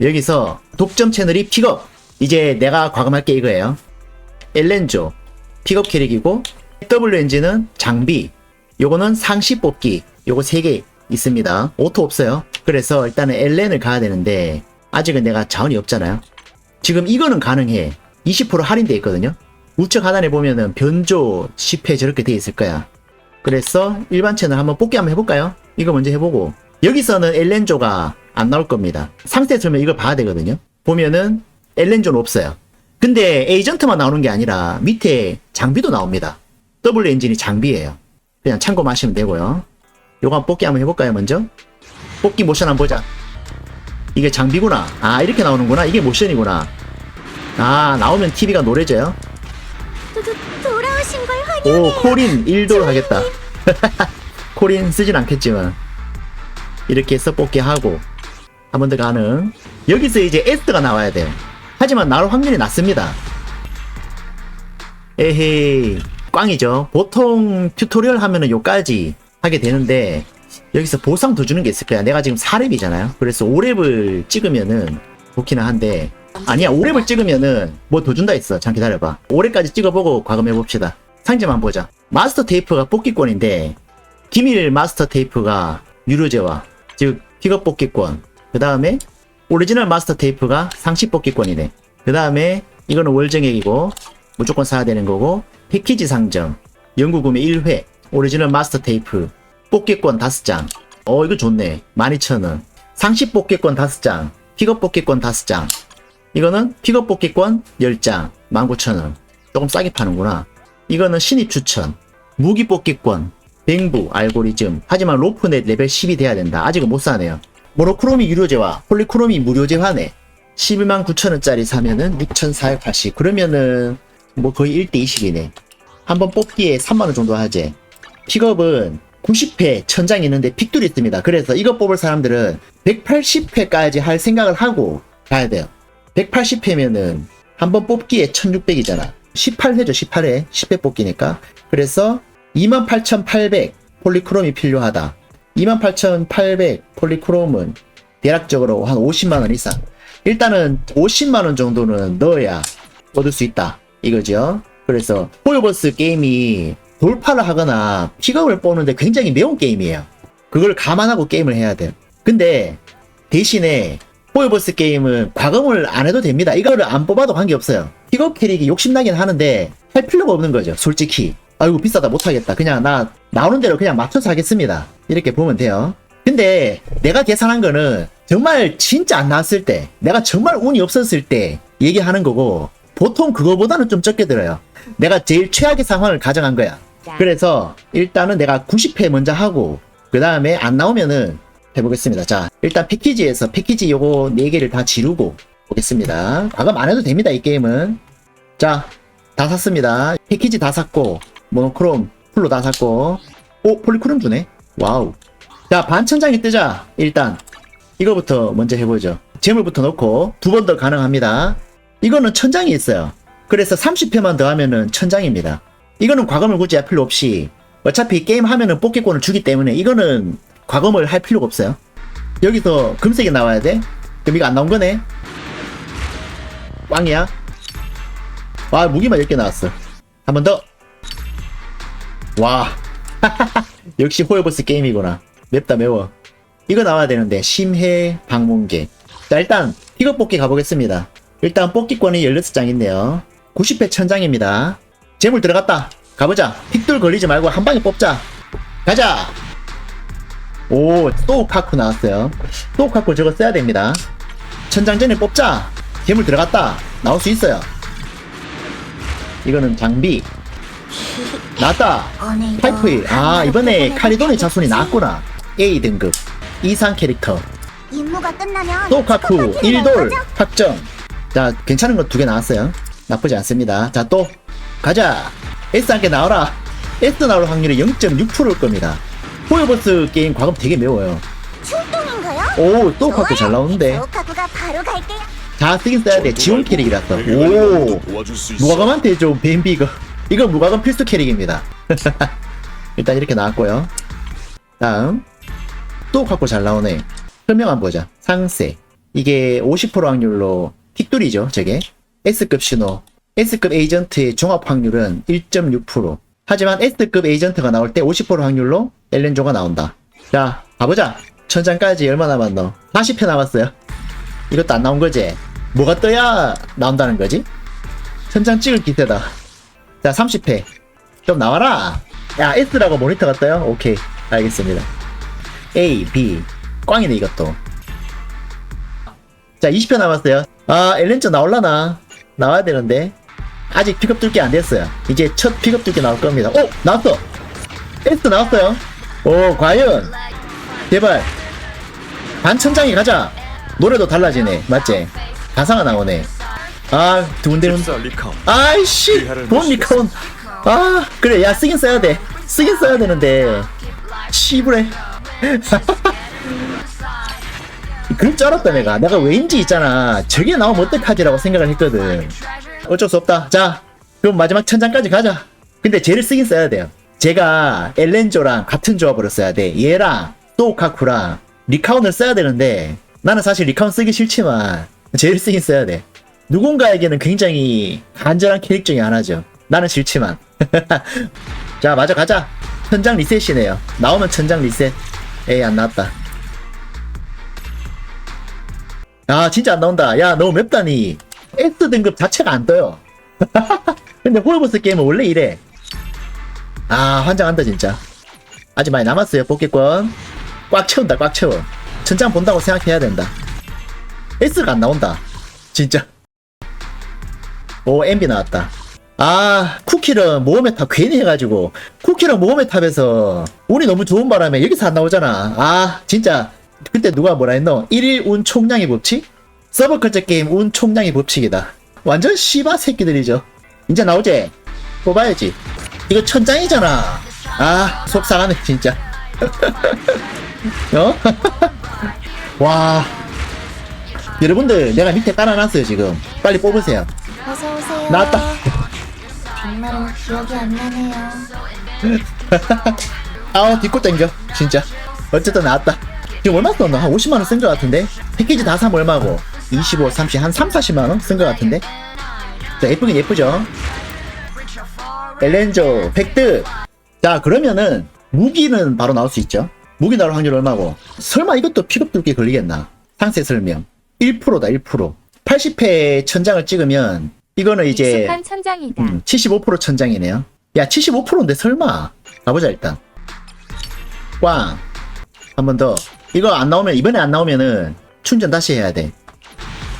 여기서 독점 채널이 픽업. 이제 내가 과감할 게 이거예요. 엘렌조 픽업 캐릭이고 W 엔진은 장비. 요거는 상시 뽑기. 요거 3개 있습니다. 오토 없어요. 그래서 일단은 엘렌을 가야 되는데 아직은 내가 자원이 없잖아요. 지금 이거는 가능해. 20% 할인돼 있거든요. 우측 하단에 보면은 변조 10회 저렇게 돼 있을 거야. 그래서 일반 채널 한번 뽑기 한번 해볼까요? 이거 먼저 해보고 여기서는 엘렌조가 안 나올 겁니다. 상세 설명 이걸 봐야 되거든요. 보면은 엘렌조는 없어요. 근데 에이전트만 나오는 게 아니라 밑에 장비도 나옵니다. W 엔진이 장비예요. 그냥 참고하시면 되고요. 요거 한번 뽑기 한번 해볼까요 먼저? 뽑기 모션 한번 보자. 이게 장비구나. 아 이렇게 나오는구나. 이게 모션이구나. 아 나오면 TV가 노래져요. 도, 도, 돌아오신 걸오 환영해요. 코린 1도로 하겠다 코린 쓰진 않겠지만 이렇게 해서 뽑기 하고 한 번 더 가능 여기서 이제 S가 나와야 돼요 하지만 나올 확률이 낮습니다. 에헤이 꽝이죠. 보통 튜토리얼 하면은 요까지 하게 되는데 여기서 보상 더 주는 게 있을 거야. 내가 지금 4렙이잖아요. 그래서 5렙을 찍으면은 좋기는 한데. 아니야 5렙을 찍으면은 뭐 더 준다 했어. 잠깐 기다려봐. 5렙까지 찍어보고 과감해 봅시다. 상점만 보자. 마스터 테이프가 뽑기권인데 기밀 마스터 테이프가 유료제와 즉 픽업 뽑기권. 그 다음에 오리지널 마스터 테이프가 상시 뽑기권이네. 그 다음에 이거는 월정액이고 무조건 사야 되는 거고 패키지 상점 연구 구매 1회 오리지널 마스터 테이프 뽑기권 5장. 어 이거 좋네. 12,000원. 상시 뽑기권 5장 픽업 뽑기권 5장. 이거는 픽업 뽑기권 10장 19,000원. 조금 싸게 파는구나. 이거는 신입 추천 무기 뽑기권 뱅부 알고리즘. 하지만 로프넷 레벨 10이 돼야 된다. 아직은 못 사네요. 모노크로미 유료제와 폴리크로미 무료제화네 11만 9천원짜리 사면은 6,480 그러면은 뭐 거의 1대 20이네. 한번 뽑기에 3만원 정도 하지 픽업은 90회 천장이 있는데 픽둘이 있습니다. 그래서 이거 뽑을 사람들은 180회까지 할 생각을 하고 가야 돼요. 180회면은 한번 뽑기에 1600이잖아. 18회죠 18회. 10회 뽑기니까. 그래서 28,800 폴리크롬이 필요하다. 28,800 폴리크롬은 대략적으로 한 50만원 이상. 일단은 50만원 정도는 넣어야 얻을 수 있다. 이거죠. 그래서 포요버스 게임이 돌파를 하거나 픽업을 뽑는데 굉장히 매운 게임이에요. 그걸 감안하고 게임을 해야 돼요. 근데 대신에 포요버스 게임은 과금을 안 해도 됩니다. 이거를 안 뽑아도 관계없어요. 픽업 캐릭이 욕심나긴 하는데 할 필요가 없는 거죠 솔직히 아이고 비싸다 못하겠다. 그냥 나 나오는 대로 그냥 맞춰서 하겠습니다. 이렇게 보면 돼요. 근데 내가 계산한 거는 정말 진짜 안 나왔을 때 내가 정말 운이 없었을 때 얘기하는 거고 보통 그거보다는 좀 적게 들어요. 내가 제일 최악의 상황을 가정한 거야. 그래서 일단은 내가 90회 먼저 하고 그 다음에 안 나오면은 해보겠습니다. 자 일단 패키지에서 패키지 요거 4개를 다 지르고 보겠습니다. 과금 안 해도 됩니다 이 게임은. 자 다 샀습니다. 패키지 다 샀고 모노크롬 풀로 다 샀고. 오 폴리크롬 주네. 와우. 자 반천장이 뜨자. 일단 이거부터 먼저 해보죠. 재물부터 넣고 두 번 더 가능합니다. 이거는 천장이 있어요. 그래서 30회만 더 하면은 천장입니다. 이거는 과금을 굳이 할 필요 없이 어차피 게임 하면은 뽑기권을 주기 때문에 이거는 과금을 할 필요가 없어요. 여기서 금색이 나와야 돼. 그럼 이거 안 나온 거네. 꽝이야. 와 무기만 10개 나왔어. 한 번 더 와. 역시 호요버스 게임이구나. 맵다 매워. 이거 나와야 되는데 심해 방문객. 자 일단 픽업 뽑기 가보겠습니다. 일단 뽑기권이 16장 있네요. 90회 천장입니다. 재물 들어갔다. 가보자. 픽돌 걸리지 말고 한 방에 뽑자. 가자. 오또 카쿠 나왔어요. 또 카쿠 저거 써야 됩니다. 천장 전에 뽑자. 재물 들어갔다. 나올 수 있어요. 이거는 장비 나왔다. 오늘도 파이프 아 이번에 카리돈의 자손이 보겠지. 나왔구나 A 등급. 이상 캐릭터. 임무가 끝나면 또카쿠. 스포 파티를 1돌. 열거죠? 확정. 자 괜찮은 거 두 개 나왔어요. 나쁘지 않습니다. 자 또. 가자. S 함께 나와라. S 나올 확률이 0.6%일 겁니다. 포요버스 게임 과금 되게 매워요. 출동인가요? 오또 카쿠 잘 나오는데. 또카쿠가 바로 갈게요. 다 쓰긴 써야 돼. 지원 캐릭이라서. 오. 있어. 무과금한테 좀 뱀비 이거 이거 무과금 필수 캐릭입니다 일단 이렇게 나왔고요 다음 또 갖고 잘 나오네 설명 한번 보자 상세 이게 50% 확률로 틱돌이죠, 저게. S급 신호. S급 에이전트의 종합 확률은 1.6%. 하지만 S급 에이전트가 나올 때 50% 확률로 엘렌조가 나온다. 자, 가보자. 천장까지 얼마 남았노? 40회 남았어요. 이것도 안 나온 거지? 뭐가 떠야 나온다는 거지? 천장 찍을 기세다. 자, 30회. 좀 나와라. 야, S라고 모니터가 떠요? 오케이. 알겠습니다. A, B. 꽝이네, 이것도. 자, 20회 남았어요. 아, 엘렌저 나올라나? 나와야 되는데. 아직 픽업 뚫기 안 됐어요. 이제 첫 픽업 뚫기 나올 겁니다. 오! 나왔어! S 나왔어요. 오, 과연. 제발. 반천장이 가자. 노래도 달라지네. 맞지? 가사가 나오네. 아. 집사 리카운 아이씨! 돈 리카운. 아, 그래. 야, 쓰긴 써야 돼. 쓰긴 써야 되는데. 씨부래. 그럴 줄 알았다, 내가. 내가 왠지 있잖아. 저게 나오면 어떡하지라고 생각을 했거든. 어쩔 수 없다. 자, 그럼 마지막 천장까지 가자. 근데 쟤를 쓰긴 써야 돼요. 제가 엘렌조랑 같은 조합으로 써야 돼. 얘랑 또 카쿠랑 리카운을 써야 되는데 나는 사실 리카운 쓰기 싫지만 쟤를 쓰긴 써야 돼. 누군가에게는 굉장히 간절한 캐릭 중에 하나죠. 나는 싫지만. 자, 맞아 가자. 천장 리셋이네요. 나오면 천장 리셋. 에이 안 나왔다. 아 진짜 안 나온다. 야 너무 맵다니. S 등급 자체가 안 떠요. 근데 홀보스 게임은 원래 이래. 아 환장한다 진짜. 아직 많이 남았어요 뽑기권. 꽉 채운다 꽉 채워. 천장 본다고 생각해야 된다. S가 안 나온다. 진짜. 오 MB 나왔다. 아 쿠키랑 모험의 탑 괜히 해가지고 쿠키랑 모험의 탑에서 운이 너무 좋은 바람에 여기서 안 나오잖아. 아 진짜 그때 누가 뭐라 했노? 1일 운 총량의 법칙? 서브컬처 게임 운 총량의 법칙이다. 완전 씨바 새끼들이죠. 이제 나오지? 뽑아야지. 이거 천장이잖아. 아, 속상하네, 진짜. 어? 와. 여러분들, 내가 밑에 깔아놨어요, 지금. 빨리 뽑으세요. 어서 오세요. 나왔다. 정말은 기억이 안 나네요. 아우, 뒷골 땡겨. 진짜. 어쨌든 나왔다. 지금 얼마 썼나? 한 50만원 쓴 것 같은데? 패키지 다 사면 얼마고? 25, 30, 한 3, 40만원 쓴 것 같은데? 자, 예쁘긴 예쁘죠? 엘렌조, 획득! 자, 그러면은, 무기는 바로 나올 수 있죠? 무기 나올 확률 얼마고? 설마 이것도 픽업 뚫기 걸리겠나? 상세 설명. 1%다, 1%. 80회 천장을 찍으면, 이거는 이제, 익숙한 천장이다. 음, 75% 천장이네요. 야, 75%인데 설마. 가보자, 일단. 꽝. 한 번 더. 이거 안 나오면, 이번에 안 나오면은, 충전 다시 해야 돼.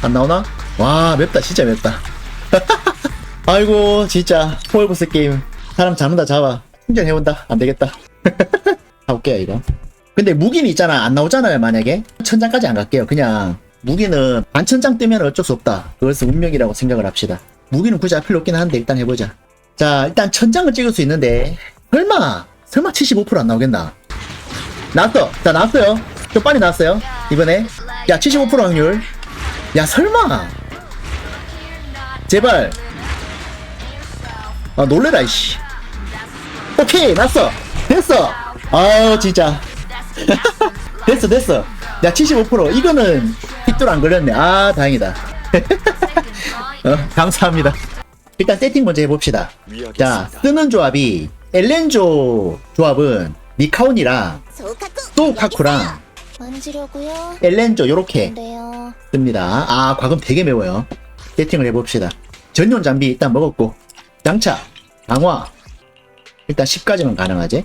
안 나오나? 와, 맵다, 진짜 맵다. 아이고, 진짜. 포얼보스 게임. 사람 잡는다, 잡아. 충전해온다. 안 되겠다. 가볼게요, 이거. 근데 무기는 있잖아. 안 나오잖아요, 만약에. 천장까지 안 갈게요. 그냥, 무기는 반천장 뜨면 어쩔 수 없다. 그것은 운명이라고 생각을 합시다. 무기는 굳이 할 필요 없긴 한데, 일단 해보자. 자, 일단 천장을 찍을 수 있는데, 설마, 설마 75%안 나오겠나? 나왔어. 자, 나왔어요. 좀 빨리 나왔어요. 이번에. 야, 75% 확률. 야, 설마. 제발. 아, 놀래라, 이씨. 오케이, 났어. 됐어. 아우, 진짜. 됐어, 됐어. 야, 75%. 이거는 픽돌 안 걸렸네. 아, 다행이다. 어, 감사합니다. 일단 세팅 먼저 해봅시다. 자. 쓰는 조합이 엘렌조 조합은 니카온이랑 소카쿠. 또 카쿠랑 만지려고요. 엘렌조 요렇게 그래요. 씁니다. 아, 과금 되게 매워요. 세팅을 해봅시다. 전용 장비 일단 먹었고, 장착, 강화. 일단 10까지만 가능하지?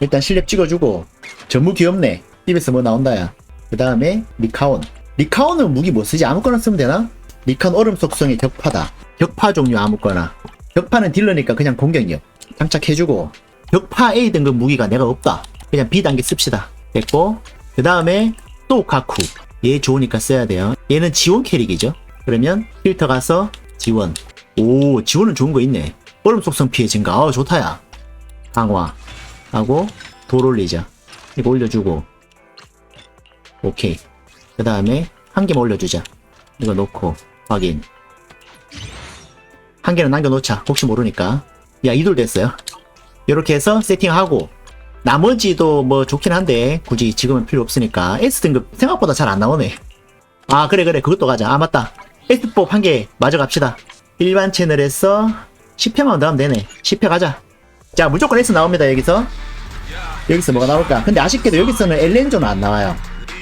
일단 실력 찍어주고, 전무 귀엽네. 입에서 뭐 나온다야. 그 다음에 리카온. 리카온은 무기 뭐 쓰지? 아무거나 쓰면 되나? 리카온 얼음 속성의 격파다. 격파 종류 아무거나. 격파는 딜러니까 그냥 공격력. 장착해주고, 격파 A 등급 무기가 내가 없다. 그냥 B 단계 씁시다. 됐고, 그 다음에 또 가쿠. 얘 좋으니까 써야 돼요. 얘는 지원 캐릭이죠. 그러면 필터 가서 지원. 오, 지원은 좋은 거 있네. 얼음 속성 피해 증가. 어, 좋다야. 강화. 하고 돌 올리자. 이거 올려주고. 오케이. 그 다음에 한 개만 올려주자. 이거 놓고 확인. 한 개는 남겨놓자. 혹시 모르니까. 야, 이돌 됐어요. 이렇게 해서 세팅하고 나머지도 뭐 좋긴 한데 굳이 지금은 필요 없으니까 S 등급 생각보다 잘 안 나오네. 아 그래 그래 그것도 가자 아 맞다 X법 한개 마저 갑시다 일반 채널에서 10회만 더 하면 되네 10회 가자 자 무조건 S 나옵니다 여기서 여기서 뭐가 나올까 근데 아쉽게도 여기서는 엘렌조는 안 나와요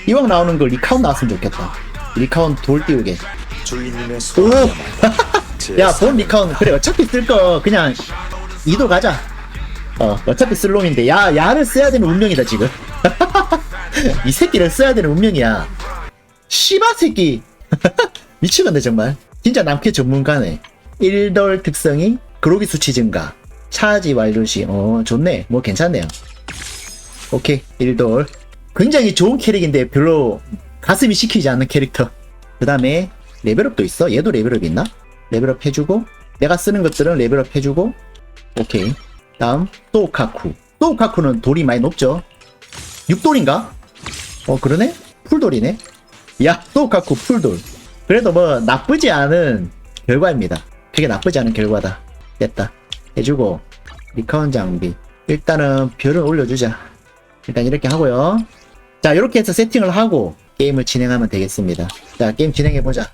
이왕 나오는 거 리카운 나왔으면 좋겠다 리카운 돌 띄우게 주인님의 소원을 야, 본 리카운 그래 어차피 쓸 거 그냥 이도 가자. 어, 어차피 쓸 놈인데 야, 야를 써야 되는 운명이다 지금. 이 새끼를 써야 되는 운명이야. 씨바 새끼. 미치겠네 정말. 진짜 남캐 전문가네. 1돌 특성이 그로기 수치 증가. 차지 완료 시. 어, 좋네. 뭐 괜찮네요. 오케이, 1돌. 굉장히 좋은 캐릭인데 별로 가슴이 시키지 않는 캐릭터. 그 다음에 레벨업도 있어? 얘도 레벨업 있나? 레벨업 해주고 내가 쓰는 것들은 레벨업 해주고 오케이. 다음 소카쿠. 소카쿠는 돌이 많이 높죠? 6돌인가? 어 그러네? 풀돌이네? 야 소카쿠 풀돌. 그래도 뭐 나쁘지 않은 결과입니다. 그게 나쁘지 않은 결과다. 됐다. 해주고 리카운 장비. 일단은 별을 올려주자. 일단 이렇게 하고요 자 이렇게 해서 세팅을 하고 게임을 진행하면 되겠습니다. 자 게임 진행해보자